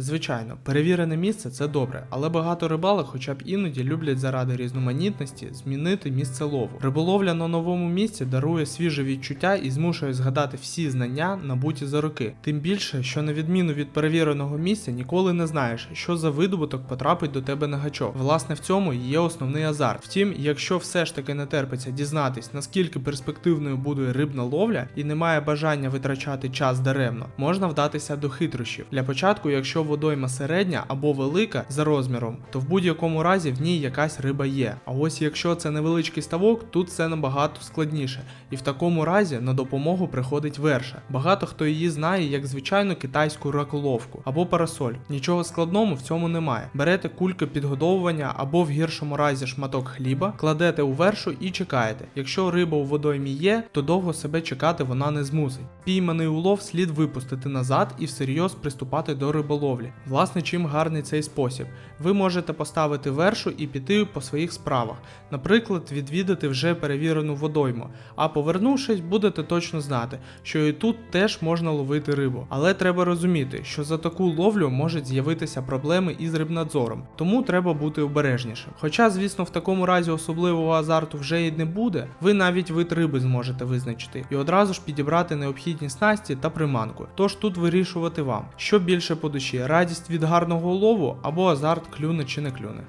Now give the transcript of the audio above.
Звичайно, перевірене місце це добре, але багато рибалок хоча б іноді люблять заради різноманітності змінити місце лову. Риболовля на новому місці дарує свіже відчуття і змушує згадати всі знання, набуті за роки. Тим більше, що на відміну від перевіреного місця, ніколи не знаєш, що за видобуток потрапить до тебе на гачок. Власне, в цьому є основний азарт. Втім, якщо все ж таки не терпиться дізнатись, наскільки перспективною буде рибна ловля і немає бажання витрачати час даремно, можна вдатися до хитрощів. Для початку, якщо водойма середня або велика за розміром, то в будь-якому разі в ній якась риба є. А ось якщо це невеличкий ставок, тут все набагато складніше, і в такому разі на допомогу приходить верша. Багато хто її знає як звичайну китайську раколовку або парасоль. Нічого складного в цьому немає. Берете кульки підгодовування або в гіршому разі шматок хліба, кладете у вершу і чекаєте. Якщо риба у водоймі є, то довго себе чекати вона не змусить. Пійманий улов слід випустити назад і всерйоз приступати до риболовлі. Власне, чим гарний цей спосіб. Ви можете поставити вершу і піти по своїх справах, наприклад, відвідати вже перевірену водойму, а повернувшись, будете точно знати, що і тут теж можна ловити рибу. Але треба розуміти, що за таку ловлю можуть з'явитися проблеми із рибнадзором, тому треба бути обережнішим. Хоча, звісно, в такому разі особливого азарту вже і не буде, ви навіть вид риби зможете визначити і одразу ж підібрати необхідні снасті та приманку. Тож тут вирішувати вам, що більше по душі, радість від гарного лову або азарт клюне чи не клюне.